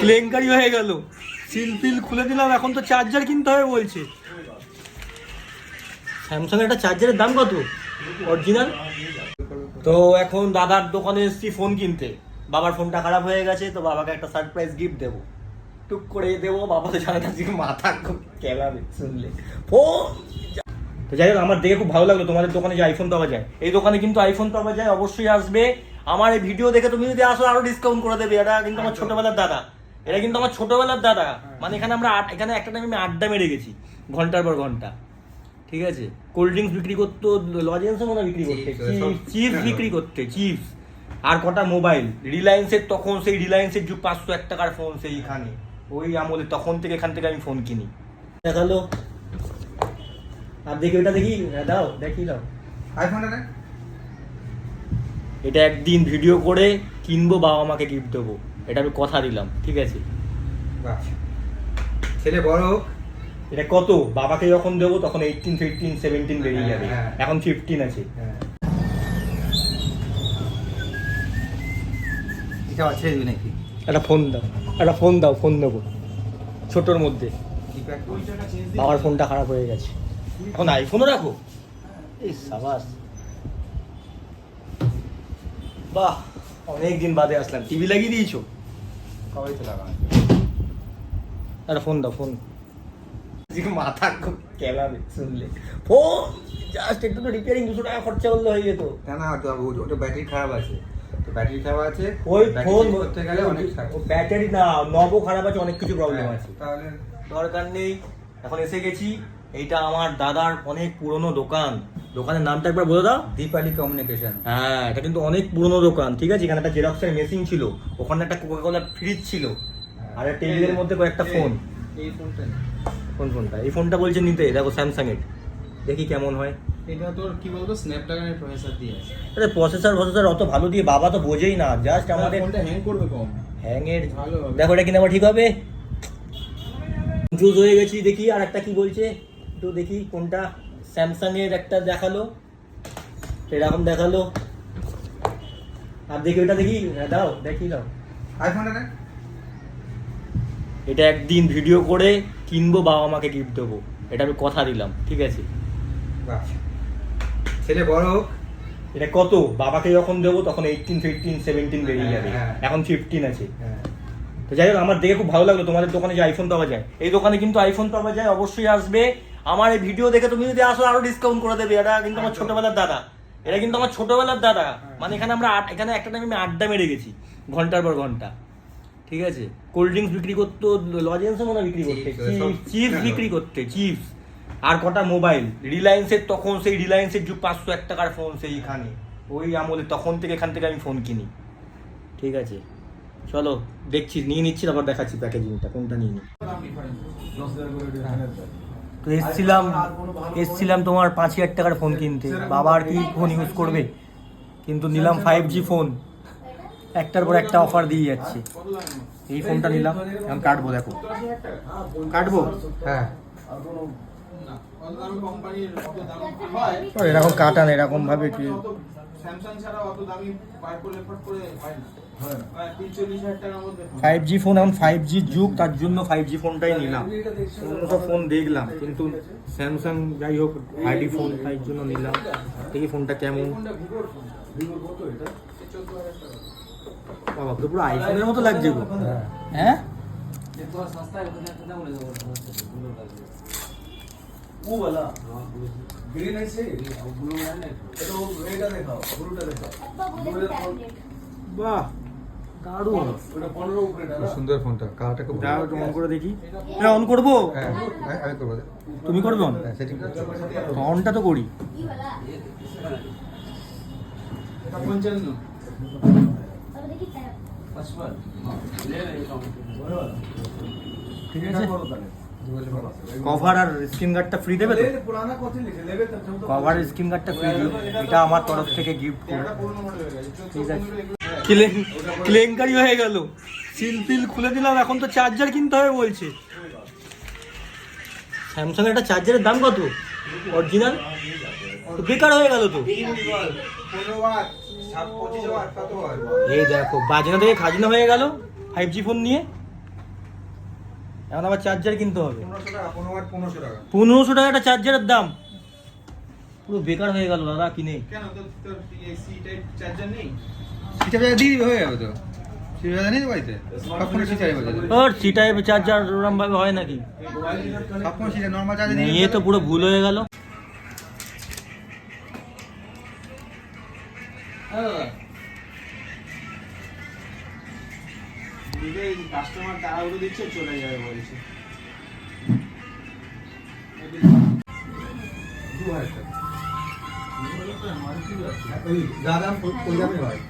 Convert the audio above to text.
কেলেঙ্কারি হয়ে গেল। সিল ফিল খুলে দিলাম, এখন তো চার্জার কিনতে হবে বলছে। স্যামসাং একটা চার্জারের দাম কত? অরিজিনাল তো এখন দাদার দোকানে এসেছি ফোন কিনতে। বাবার ফোনটা খারাপ হয়ে গেছে, তো বাবাকে একটা সারপ্রাইজ গিফট দেবো। টুক করে দেবো, বাবা তো জানে না যে মাথা কেলাবে শুনলে। ফোন তো যাই হোক, আমার দেখে খুব ভালো লাগল, তোমাদের দোকানে যে আইফোন পাওয়া যায়। এই দোকানে কিন্তু আইফোন পাওয়া যায়, অবশ্যই আসবে। আমার এই ভিডিও দেখে তুমি যদি আসো আরও ডিসকাউন্ট করে দেবে। এটা কিন্তু আমার ছোটবেলার দাদা। এটা কিন্তু আমার ছোটবেলার দাদা। মানে এখানে আমরা আট- এখানে একটা টাইমে আমি আড্ডা মেরে গেছি ঘণ্টার পর ঘণ্টা। ঠিক আছে? কোল্ড ড্রিঙ্কস বিক্রি করতো লজেন্সও মনে হয় বিক্রি করতে। চিপস হ্যাঁ। বিক্রি করতে চিপস আর কটা মোবাইল রিলায়েন্সের তখন সেই রিলায়েন্সের যুগ পাঁচশো এক টাকার ফোন সেইখানে। ওই আমলে তখন থেকে এখান থেকে আমি ফোন কিনি। দেখাল। আর দেখি ওটা দেখি। হ্যাঁ, দাও দেখি দাও। আইফোনটা এটা একদিন ভিডিও করে কিনবো বাবা মাকে গিফট দেবো। এটা আমি কথা দিলাম ঠিক আছে? ছেলে বড় হোক। এটা কত? বাবাকে যখন দেবো তখন এইটিন ফিফটিন সেভেন্টিন বেরিয়ে যাবে। হ্যাঁ। এখন ফিফটিন আছে। হ্যাঁ। এটা আছে নাকি? একটা ফোন দাও। একটা ফোন দাও ফোন দেবো। ছোটোর মধ্যে। বাবার ফোনটা খারাপ হয়ে গেছে। এখন আইফোনও রাখো। এই সাবাস। বাহ অনেক দিন বাদে আসলাম। টিভি লাগিয়ে দিয়েছ? কবে তো লাগানো একটা ফোন দাও ফোন মাথা খুব কেলাবে শুনলে। ফোন জাস্ট একটু রিপেয়ারিং দুশো টাকা খরচা করলে হয়ে যেত। না না ওটা ওটা ব্যাটারি খারাপ আছে। তো ব্যাটারি খারাপ আছে ওই ফোন করতে গেলে অনেক ব্যাটারি না নবও খারাপ আছে অনেক কিছু প্রবলেম হ্যাঁ, আছে। তাহলে দরকার নেই এখন এসে গেছি। এইটা আমার দাদার অনেক পুরনো দোকান। দোকানের নামটা একবার বলে দাও। দীপালি কমিউনিকেশন হ্যাঁ এটা কিন্তু অনেক পুরনো দোকান ঠিক আছে? এখানে একটা জেরক্সের মেশিন ছিল। ওখানে একটা কোকা কোলার ফ্রিজ ছিল। আর টেবিলের মধ্যে কয়েকটা ফোন এই ফোনটা কোন ফোনটা এই ফোনটা বলছে নিতে। দেখো স্যামসাং এর। দেখি কেমন হয়। এটা তোর কি বলতো? স্ন্যাপড্রাগনের প্রসেসর দিয়ে আরে প্রসেসর প্রসেসর অত ভালো দিয়ে বাবা তো বোঝেই না। জাস্ট আমাদের ফোনটা হ্যাং করবে কম দেখো এটা কিনে আমার ঠিক হবে? জুজ হয়ে গেছি দেখি। আর একটা কি বলছে? একটু দেখি কোনটা। স্যামসাং এর একটা দেখাল এরকম দেখাল। আর দেখি ওটা দেখি হ্যাঁ, দাও দেখি দাও। আইফোনটা এটা একদিন ভিডিও করে কিনবো বাবা মাকে গিফট দেবো। এটা আমি কথা দিলাম ঠিক আছে? ছেলে বড় হোক। এটা কত? বাবাকে যখন দেবো তখন এইটিন ফিফটিন সেভেন্টিন বেরিয়ে যাবে। হ্যাঁ। এখন ফিফটিন আছে। হ্যাঁ। তো যাই হোক আমার দেখে খুব ভালো লাগল। তোমাদের দোকানে যে আইফোন পাওয়া যায় এই দোকানে কিন্তু আইফোন পাওয়া যায় অবশ্যই আসবে। আমার এই ভিডিও দেখে তুমি যদি আসো আরও ডিসকাউন্ট করে দেবে। এটা কিন্তু আমার ছোটবেলার দাদা। এটা কিন্তু আমার ছোটবেলার দাদা। মানে এখানে আমরা আট- এখানে একটা টাইমে আমি আড্ডা মেরে গেছি ঘণ্টার পর ঘণ্টা। ঠিক আছে? কোল্ড ড্রিঙ্কস বিক্রি করতো লজেন্সও মনে হয় বিক্রি করতে। চিপস হ্যাঁ। বিক্রি করতে চিপস আর কটা মোবাইল রিলায়েন্সের তখন সেই রিলায়েন্সের যুগ পাঁচশো এক টাকার ফোন সেইখানে। ওই আমলে তখন থেকে এখান থেকে আমি ফোন কিনি। ঠিক আছে? চলো দেখছি নিয়ে নিচ্ছি তারপর দেখাচ্ছি প্যাকেজিংটা কোনটা নিয়ে নিই? তো এসছিলাম এসছিলাম তোমার পাঁচ হাজার টাকার ফোন কিনতে। বাবা আর কি ফোন ইউজ করবে? কিন্তু নিলাম ফাইভ জি ফোন একটার পর একটা অফার দিয়ে যাচ্ছে। এই ফোনটা নিলাম। এখন কাটবো, দেখো। কাটবো? হ্যাঁ। এরকম কাটান, এরকম ভাবে স্যামসাং ছাড়া অত দামি করে না। হয়। ফাইভ জি ফোন এখন ফাইভ জি যুগ তার জন্য ফাইভ জি ফোনটাই নিলাম। অন্য সব ফোন দেখলাম কিন্তু স্যামসাং যাই হোক আইডি ফোন তাই জন্য নিলাম। এই ফোনটা কেমন? বাবা পুরো আইফোনের মতো লাগছে গো। হ্যাঁ। ও বলা। বাহ। দারুণ। খুব সুন্দর ফোনটা কালারটা খুব দাও ভালো। একটু অন করে দেখি। হ্যাঁ অন করব? হ্যাঁ আমি- আমি করব। তুমি করবে অন? হ্যাঁ সেটিং অনটা তো করি। পঞ্চান্ন ঠিক আছে? কভার আর স্ক্রিন গার্ডটা ফ্রি দেবে তো? কভার স্ক্রিন গার্ডটা ফ্রি দিও এটা আমার তরফ থেকে গিফট ঠিক আছে। কেলেঙ্কারি হয়ে গেল। সিল ফিল খুলে দিলাম এখন তো চার্জার কিনতে হবে বলছে। স্যামসাং একটা চার্জারের দাম কত? অরিজিনাল তো বেকার হয়ে গেল তো। এই দেখো বাজনা থেকে খাজনা হয়ে গেল। ফাইভ জি ফোন নিয়ে। এখন আবার চার্জার কিনতে হবে। পনেরোশো টাকা একটা চার্জারের দাম। পুরো বেকার হয়ে গেল দাদা কিনে? সি টাইপ চার্জার হয়ে ওরম ভাবে হয় নাকি? নিয়ে তো পুরো ভুল হয়ে গেল। কাস্টমার তাড়াহুড়ো দিচ্ছে চলে যাবে বলছে। দু হাজার টাকা। যা দাম ওই দামই হয়